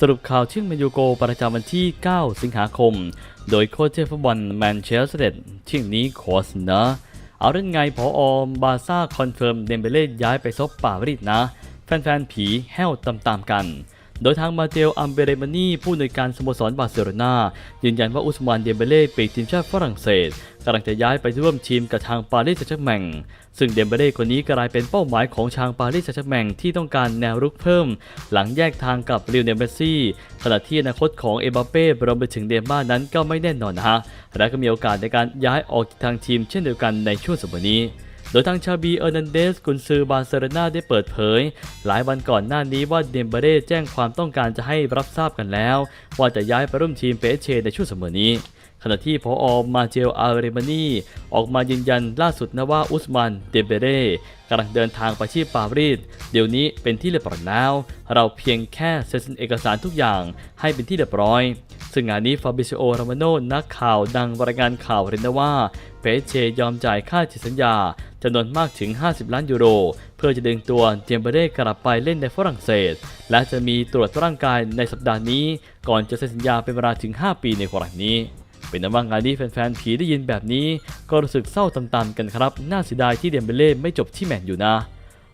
สรุปข่าวชื่อแมนยูโกประจำวันที่ 9 สิงหาคม โดยโค้ชเชฟบอลแมนเชสเตอร์ชื่อนี้ขอเสนอเอาเรื่องไงพออบาซ่าคอนเฟิร์มเดมเบเล่ย้ายไปซบปารีสนะ แฟนๆ ผีแห้วตามๆกัน โดยทางมาเตลอัมเบเรมานีผู้อำนการสโมสรบาร์เซโลนายืนยันว่าอุสมานเดมเบเล่ปีกทีมชาติฝรั่งเศสกำลังจะย้ายไปร่วมทีมกับทางปารีสแซงต์แชร์กแมงซึ่งเดมเบเล่คนนี้กลายเป็นเป้าหมายของทางปารีสแซงต์แชร์กแมงที่ต้องการแนวรุกเพิ่ม หลังแยกทางกับลิโอเนลเมสซี่ขณะที่อนาคตของเอ็มบัปเป้รวมไปถึงเดม่านั้นก็ไม่แน่นอนนะฮะและก็มีโอกาสในการย้ายออกทางทีมเช่นเดียวกันในช่วงสัปดาห์นี้ โดยทางชาบีเออร์นันเดสกุนซือบาร์เซโลนาได้เปิดเผย หลายวันก่อนหน้านี้ว่าเดมเบเร่แจ้งความต้องการจะให้รับทราบกันแล้ว ว่าจะย้ายไปร่วมทีมเปเชในช่วงเสมอนี้ ขณะที่พออมาเจลอาเรมานีออกมายืนยันล่าสุดนะว่าอุสมันเดมเบเร่กำลังเดินทางไปที่ปารีสเดี๋ยวนี้เป็นที่เรียบร้อยแล้ว เราเพียงแค่เซ็นเอกสารทุกอย่างให้เป็นที่เรียบร้อย ซึ่งงานนี้ฟาบิซิโอรามาโนนักข่าวดังรายงานข่าวเรียนว่าเปเชยอมจ่ายค่าจิตสัญญา จำนวนมากถึง 50 ล้านยูโร เพื่อจะดึงตัวเจมเบเร่กลับไปเล่นในฝรั่งเศส และจะมีตรวจร่างกายในสัปดาห์นี้ ก่อนจะเซ็นสัญญาเป็นเวลาถึง 5 ปีในกรณีนี้ เป็นนั้นว่างานนี้แฟนๆผีได้ยินแบบนี้ ก็รู้สึกเศร้าตามๆกันครับ น่าเสียดายที่เดมเบเล่ไม่จบที่แมนอยู่นะ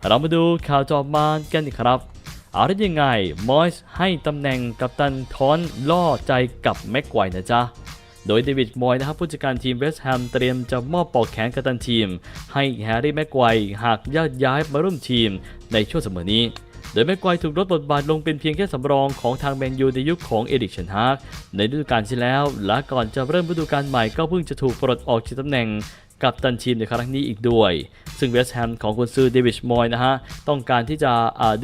เรามาดูข่าวจอมานกันครับเอาได้ยังไง มอยส์ให้ตำแหน่งกัปตันทอนล่อใจกับแม็กไกว์นะจ๊ะ โดยเดวิดมอยนะครับผู้จัดการทีมเวสต์แฮมเตรียมจะมอบปอกแขนกัปตันทีม ให้แฮร์รี่แม็กไกวหากญาติย้ายมาร่วมทีมในช่วงเสมอนี้ โดยแม็กไกวถูกลดบทบาทลงเป็นเพียงแค่สำรองของทางแมนยูในยุคของเอริกเชนฮากในฤดูกาลที่แล้ว และก่อนจะเริ่มฤดูกาลใหม่ก็เพิ่งจะถูกปลดออกจากตำแหน่ง กับตันทีมในครั้งนี้อีกด้วย ซึ่งเวสต์แฮมของกุนซือเดวิดมอยนะฮะ ต้องการที่จะ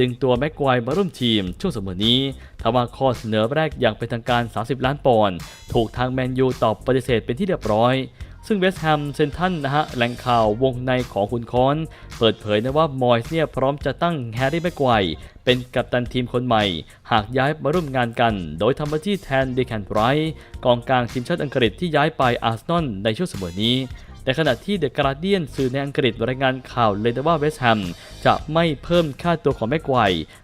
ดึงตัวแม็กไกว์มาร่วมทีมช่วงเสมอนี้ทว่าข้อเสนอแรกอย่างเป็นทางการ 30 ล้านปอนด์ถูกทางแมนยูตอบปฏิเสธเป็นที่เรียบร้อยซึ่งเวสต์แฮมเซนทันนะฮะแหล่งข่าววงในของคุณคอน เปิดเผยนะว่ามอยส์เนี่ยพร้อมจะตั้งแฮร์รี่แม็กไกว์เป็นกัปตันทีมคนใหม่ หากย้ายมาร่วมงานกัน โดยทำหน้าที่แทนเดแคนไรท์กองกลางทีมชาติอังกฤษที่ย้ายไปอาร์เซนอลในช่วงเสมอนี้ ในขณะที่เดอะการ์เดียนสื่อในอังกฤษรายงานข่าวเลยว่าเวสต์แฮมจะไม่เพิ่มค่าตัวของแม็กไกว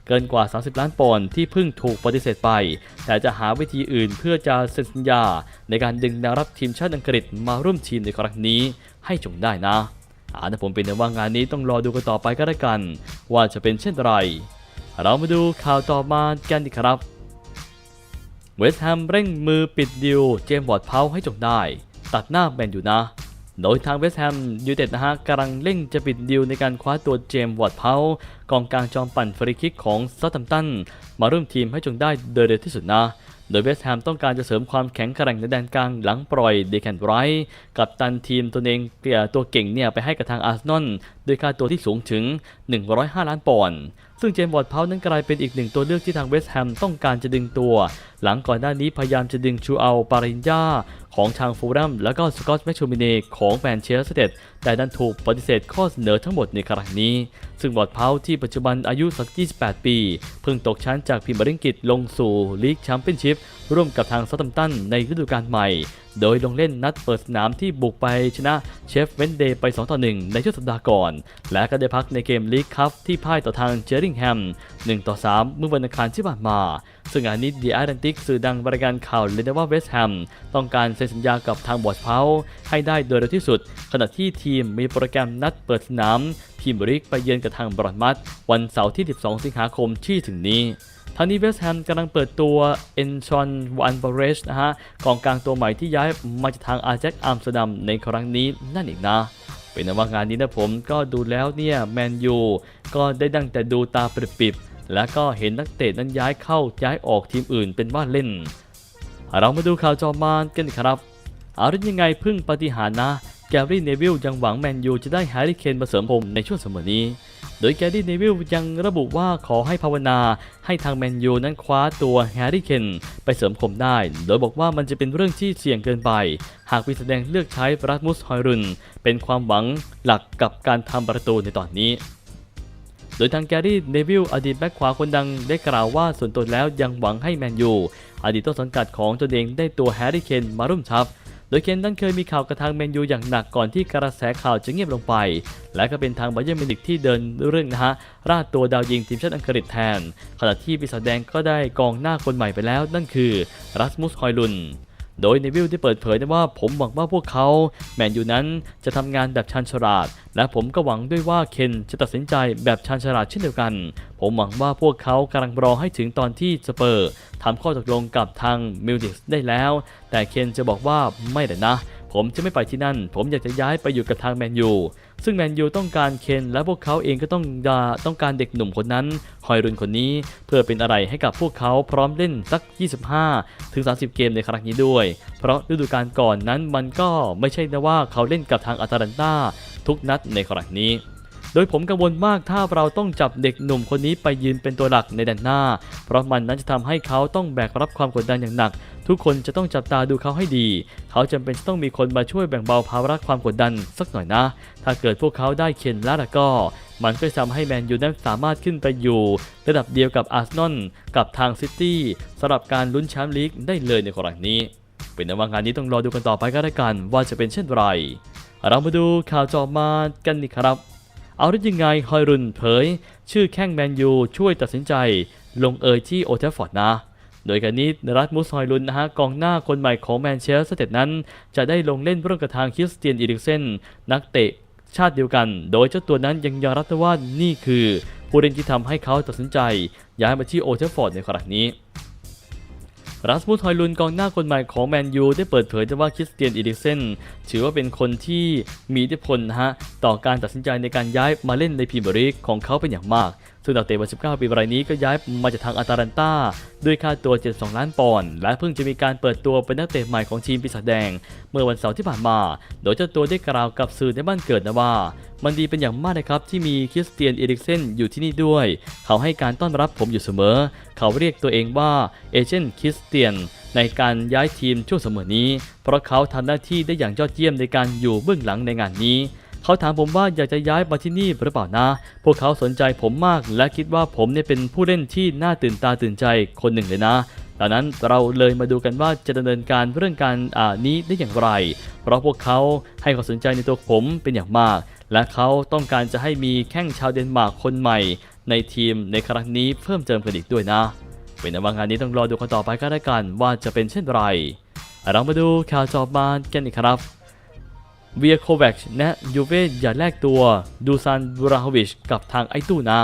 เกินกว่า 30 ล้านปอนด์ที่เพิ่งถูกปฏิเสธไป แต่จะหาวิธีอื่นเพื่อจะเซ็นสัญญา ในการดึงแนวรับทีมชาติอังกฤษมาร่วมทีมในครั้งนี้ให้จงได้นะอ่านะผมเป็นแต่ว่างานนี้ต้องรอดูกันต่อไปก็แล้วกัน ว่าจะเป็นเช่นไร เรามาดูข่าวต่อมากันดีครับ เวสต์แฮมเร่งมือปิดดิวเจมส์วอร์ดเพาให้จงได้ ตัดหน้าแมนอยู่นะ โดยทางเวสต์แฮมยูเต็ดนะฮะกำลังเร่งจะปิดดิวในการคว้าตัวเจมส์วอร์ดเพากองกลางจอมปั่นฟรีคิกของซาตัมตันมาร่วมทีมให้จงได้โดยเร็วที่สุดนะ โดยเวสต์แฮมต้องการจะเสริมความแข็งแกร่งในแดนกลางหลังปล่อยเดแคนไรท์กับตันทีมตัวเองเกลี่ยตัวเก่งเนี่ยไปให้กับทางอาร์เซนอลด้วยค่าตัวที่สูงถึง 105 ล้านปอนด์ซึ่งเจมส์วอร์ดเพานั้นกลายเป็นอีกหนึ่งตัวเลือกที่ทางเวสต์แฮมต้องการจะดึงตัว หลังก่อนหน้านี้พยายามจะดึงชูอัลปารินยาของทางฟูลแลมแล้วก็สกอตแมชชูมิเนของแมนเชสเตอร์เตดแต่ดันถูกปฏิเสธข้อเสนอทั้งหมดในครั้งนี้ ซึ่งวอดเพาที่ปัจจุบันอายุสัก 28 ปี เพิ่งตกชั้นจากพรีเมียร์ลีกลงสู่ลีกแชมเปี้ยนชิพร่วมกับทางซัตตัมตันในฤดูกาลใหม่ โดยลงเล่นนัดเปิดสนามที่บุกไปชนะเชฟเวนเดย์ไป 2 ต่อ 1 ในช่วงสัปดาห์ก่อน และก็ได้พักในเกมลีกคัพที่พ่ายต่อทางเจอริงแฮม 1 ต่อ 3 เมื่อวันอังคารที่ผ่านมา ซึ่งงานนี้ดีอาร์แลนติกสื่อดังบริการข่าวเลยนะว่าเวสต์แฮมต้องการเซ็นสัญญากับทางบอร์ดเพาให้ได้โดยเร็วที่สุด ขณะที่ทีมมีโปรแกรมนัดเปิดสนามทีมบริกไปเยือนกับทางบรอนมัดวันเสาร์ที่ 12 สิงหาคมที่ถึงนี้ทางนี้เวสต์แฮมกำลังเปิดตัวเอนชอนวันบาเรชนะฮะกองกลางตัวใหม่ที่ย้ายมาจากทางอาแจ็คอัมสเตอร์ดัมในครั้งนี้นั่นอีกนะเป็นนว่างานนี้นะผมก็ดูแล้วเนี่ยแมนยูก็ได้ดังแต่ดูตาปริบ แล้วก็เห็นนักเตะนั้นย้ายเข้าย้ายออกทีมอื่นเป็นว่าเล่น เรามาดูข่าวจอมานกันครับเอาได้ยังไงพึ่งปฏิหารนะ แกรี่เนวิลยังหวังแมนยูจะได้แฮร์รี่เคนมาเสริมผมในช่วงเสมอนี้ โดยแกรี่เนวิลยังระบุว่าขอให้ภาวนาให้ทางแมนยูนั้นคว้าตัวแฮร์รี่เคนไปเสริมคมได้ โดยบอกว่ามันจะเป็นเรื่องที่เสี่ยงเกินไป หากมีแสดงเลือกใช้รัสมุสฮอยรุน เป็นความหวังหลักกับการทำประตูในตอนนี้ โดยทางแกรี่เนวิลอดีตแบ็คขวาคนดังได้กล่าวว่าส่วนตัวแล้วยังหวังให้แมนยูอดีตต้นสังกัดของตนเองได้ตัวแฮร์รี่เคนมาร่วมทัพโดยเคนนั้นเคยมีข่าวกระทางแมนยูอย่างหนักก่อนที่กระแสข่าวจะเงียบลงไป และก็เป็นทางบาเยิร์มิวนิกที่เดินเรื่องนะฮะราดตัวดาวยิงทีมชาติอังกฤษแทน ขณะที่ปีศาจแดงก็ได้กองหน้าคนใหม่ไปแล้วนั่นคือรัสมุสฮอยลุน โดยในวิลได้เปิดเผยนะว่าผมหวังว่าพวกเขา แมนยูนั้นจะทำงานแบบชันฉลาด และผมก็หวังด้วยว่าเคนจะตัดสินใจแบบชันฉลาดเช่นเดียวกัน ผมหวังว่าพวกเขากำลังรอให้ถึงตอนที่สเปอร์ทำข้อตกลงกับทางมิวนิกได้แล้ว แต่เคนจะบอกว่าไม่เลยนะ ผมจะไม่ไปที่นั่น ผมอยากจะย้ายไปอยู่กับทางแมนยูซึ่งแมนยูต้องการเคนและพวกเขาเองก็ต้องดาต้องการเด็กหนุ่มคนนั้นฮอยรุนคนนี้ เพื่อเป็นอะไรให้กับพวกเขาพร้อมเล่นสัก 25 ถึง 30 เกมในครั้งนี้ด้วย เพราะฤดูกาลก่อนนั้นมันก็ไม่ใช่นะว่าเขาเล่นกับทางอาตาลันตาทุกนัดในครั้งนี้ โดยผมกังวลมากถ้าเราต้องจับเด็กหนุ่มคนนี้ไปยืนเป็นตัวหลักในแดนหน้า เพราะมันนั้นจะทำให้เขาต้องแบกรับความกดดันอย่างหนัก ทุกคนจะต้องจับตาดูเขาให้ดี เขาจำเป็นต้องมีคนมาช่วยแบ่งเบาภาระความกดดันสักหน่อยนะ ถ้าเกิดพวกเขาได้เคนแล้วล่ะก็ มันก็จะทำให้แมนยูนั้นสามารถขึ้นไปอยู่ ระดับเดียวกับอาร์เซนอลกับทางซิตี้สำหรับการลุ้นแชมป์ลีกได้เลยในกรณีนี้ เป็นในว่างานนี้ต้องรอดูกันต่อไปก็แล้วกัน ว่าจะเป็นเช่นไรเรามาดูข่าวจอมากันนี่ครับ เอาได้ยังไงฮอยรุนเผย ชื่อแข้งแมนยูช่วยตัดสินใจ ลงเอยที่โอเทฟฟอร์ดนะโดยการนี้รัสมุสฮอยลุนนะฮะกองหน้าคนใหม่ของแมนเชสเตอร์นั้น จะได้ลงเล่นร่วมกับทางคริสเตียนอีริกเซนนักเตะชาติเดียวกัน โดยเจ้าตัวนั้นยังยอมรับว่านี่คือ ผู้เล่นที่ทำให้เขาตัดสินใจ ย้ายมาที่โอเทฟฟอร์ดในครั้งนี้รัสมุสฮอยลุนกองหน้าคนใหม่ของแมนยูได้เปิดเผยว่าคริสเตียนอีริกเซนถือว่าเป็นคนที่มีอิทธิพลนะฮะ ต่อการตัดสินใจในการย้ายมาเล่นในพรีเมียร์ลีกของเขาเป็นอย่างมาก ซึ่งดาวเตะวัย19 ปีรายนี้ก็ย้ายมาจากทางอาตาลันตาด้วยค่าตัว 72 ล้านปอนด์ และเพิ่งจะมีการเปิดตัวเป็นนักเตะใหม่ของทีมปีศาจแดง เมื่อวันเสาร์ที่ผ่านมา โดยเจ้าตัวได้กล่าวกับสื่อในบ้านเกิดนะว่า มันดีเป็นอย่างมากนะครับที่มีคริสเตียนเอริกเซนอยู่ที่นี่ด้วย เขาให้การต้อนรับผมอยู่เสมอ เขาเรียกตัวเองว่าเอเจนต์คริสเตียนในการย้ายทีมช่วงเสมอนี้ เพราะเขาทำหน้าที่ได้อย่างยอดเยี่ยมในการอยู่เบื้องหลังในงานนี้ เขาถามผมว่าอยากจะย้ายมาที่นี่หรือเปล่านะ พวกเขาสนใจผมมาก และคิดว่าผมเนี่ยเป็นผู้เล่นที่น่าตื่นตาตื่นใจคนหนึ่งเลยนะดังนั้นเราเลยมาดูกันว่าจะดำเนินการเรื่องการอ่านี้ได้อย่างไร เพราะพวกเขาให้ความสนใจในตัวผมเป็นอย่างมาก และเขาต้องการจะให้มีแข้งชาวเดนมาร์กคนใหม่ ในทีมในครั้งนี้เพิ่มเติมกันอีกด้วยนะ เป็นนว่างานนี้ต้องรอดูกันต่อไปก็ได้กันว่าจะเป็นเช่นไร เรามาดูข่าวจอบมากันอีกครับ เวียโควัชและยูเว่อย่าแลกตัวดูซานบูราฮวิชกับทางไอตูนะ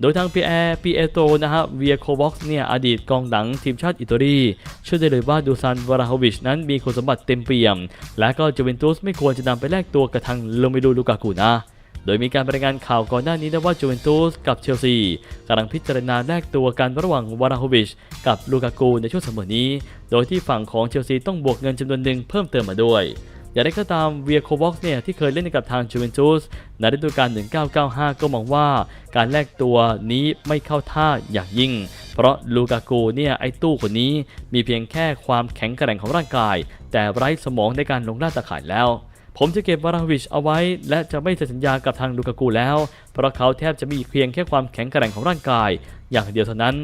โดยทางพีแอร์พีเอโตนะฮะเวียโคว็อกซ์เนี่ยอดีตกองหลังทีมชาติอิตาลีเชื่อได้เลยว่าดูซานบูราฮวิชนั้นมีคุณสมบัติเต็มเปี่ยม และก็จูเวนตุสไม่ควรจะนำไปแลกตัวกับทางโรเมดูลูกากูนะโดยมีการรายงานข่าวก่อนหน้านี้นะว่าจูเวนตุสกับเชลซีกำลังพิจารณาแลกตัวกันระหว่างวาราโฮวิชกับลูกากูในช่วงเสมอนี้ โดยที่ฝั่งของเชลซีต้องบวกเงินจำนวนหนึ่งเพิ่มเติมมาด้วย อย่างไรก็ตามเวียโคบ็อกเนี่ยที่เคยเล่นกับทางจูเวนตุสในฤดูกาล 1995 ก็มองว่าการแลกตัวนี้ไม่เข้าท่าอย่างยิ่ง เพราะลูกากูเนี่ยไอ้ตู้คนนี้มีเพียงแค่ความแข็งแกร่งของร่างกาย แต่ไร้สมองในการลงล่าตะข่ายแล้วผมจะเก็บวาราวิชเอาไว้ และจะไม่เซ็นสัญญากับทางลูกากูแล้ว เพราะเขาแทบจะมีเพียงแค่ความแข็งแกร่งของร่างกาย อย่างเดียวเท่านั้น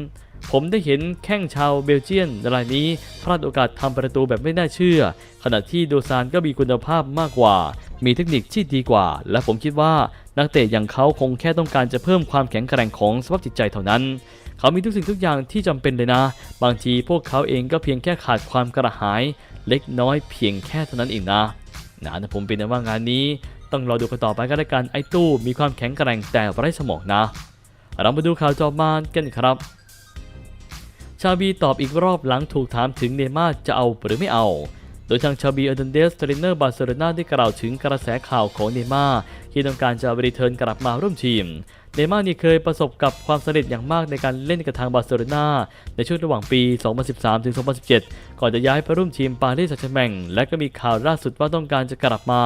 ผมได้เห็นแข้งชาวเบลเจียนรายนี้พลาดโอกาสทำประตูแบบไม่น่าเชื่อ ขณะที่โดซานก็มีคุณภาพมากกว่า มีเทคนิคที่ดีกว่า และผมคิดว่านักเตะอย่างเขาคงแค่ต้องการจะเพิ่มความแข็งแกร่งของสภาพจิตใจเท่านั้น เขามีทุกสิ่งทุกอย่างที่จำเป็นเลยนะ บางทีพวกเขาเองก็เพียงแค่ขาดความกระหาย เล็กน้อยเพียงแค่เท่านั้นเองนะนะผมเป็นว่างานนี้ ต้องรอดูกันต่อไปก็แล้วกันไอ้ตู้มีความแข็งแกร่งแต่ไร้สมองนะ เรามาดูข่าวจอมานกันครับ ชาบีตอบอีกรอบหลังถูกถามถึงเนม่าจะเอาหรือไม่เอา โดยทางชาบีเอร์นันเดสเทรนเนอร์บาร์เซโลนาได้กล่าวถึงกระแสข่าวของเนม่าที่ต้องการจะรีเทิร์นกลับมาร่วมทีม เนม่านี่เคยประสบกับความสำเร็จอย่างมากในการเล่นกับทางบาร์เซโลนาในช่วงระหว่างปี 2013-2017 ก่อนจะย้ายไปร่วมทีมปารีสแซงต์แชร์แมงและก็มีข่าวล่าสุดว่าต้องการจะกลับมา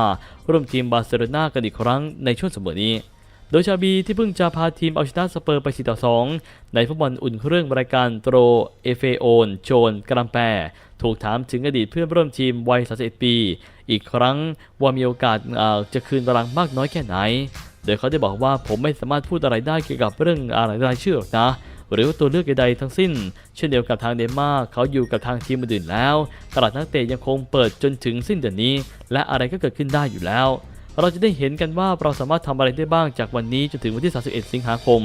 ร่วมทีมบาร์เซโลนากันอีกครั้งในช่วงเสมอนี้ โดยชาบีที่เพิ่งจะพาทีมเอาชนะสเปอร์ไป 4 ต่อ 2 ในฟุตบอลอุ่นเครื่องรายการโตรเอเฟโอนโจนกรัมแปรถูกถามถึงอดีตเพื่อนร่วมทีมวัย 31 ปี อีกครั้งว่ามีโอกาสจะคืนตารางมากน้อยแค่ไหน โดยเขาได้บอกว่าผมไม่สามารถพูดอะไรได้เกี่ยวกับเรื่องอะไรรายชื่อหรอกนะหรือว่าตัวเลือกใดๆทั้งสิ้น เช่นเดียวกับทางเดนมาร์กเขาอยู่กับทางทีมอื่นแล้ว ตลาดนักเตะยังคงเปิดจนถึงสิ้นเดือนนี้ และอะไรก็เกิดขึ้นได้อยู่แล้ว เราจะได้เห็นกันว่าเราสามารถทำอะไรได้บ้างจากวันนี้จนถึงวันที่ 31 สิงหาคม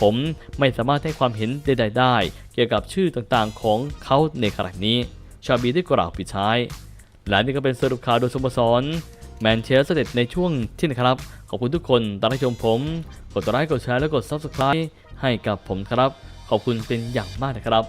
ผมไม่สามารถให้ความเห็นใดๆได้ เกี่ยวกับชื่อต่างๆของเขาในขณะนี้ ชาบีได้กล่าวปิดท้าย และนี่ก็เป็นสรุปข่าวโดยสโมสรแมนเชสเตอร์ในช่วงที่นะครับ ขอบคุณทุกคนตามชมผม กดไลค์กดแชร์และกด Subscribe ให้กับผมครับ ขอบคุณเป็นอย่างมากนะครับ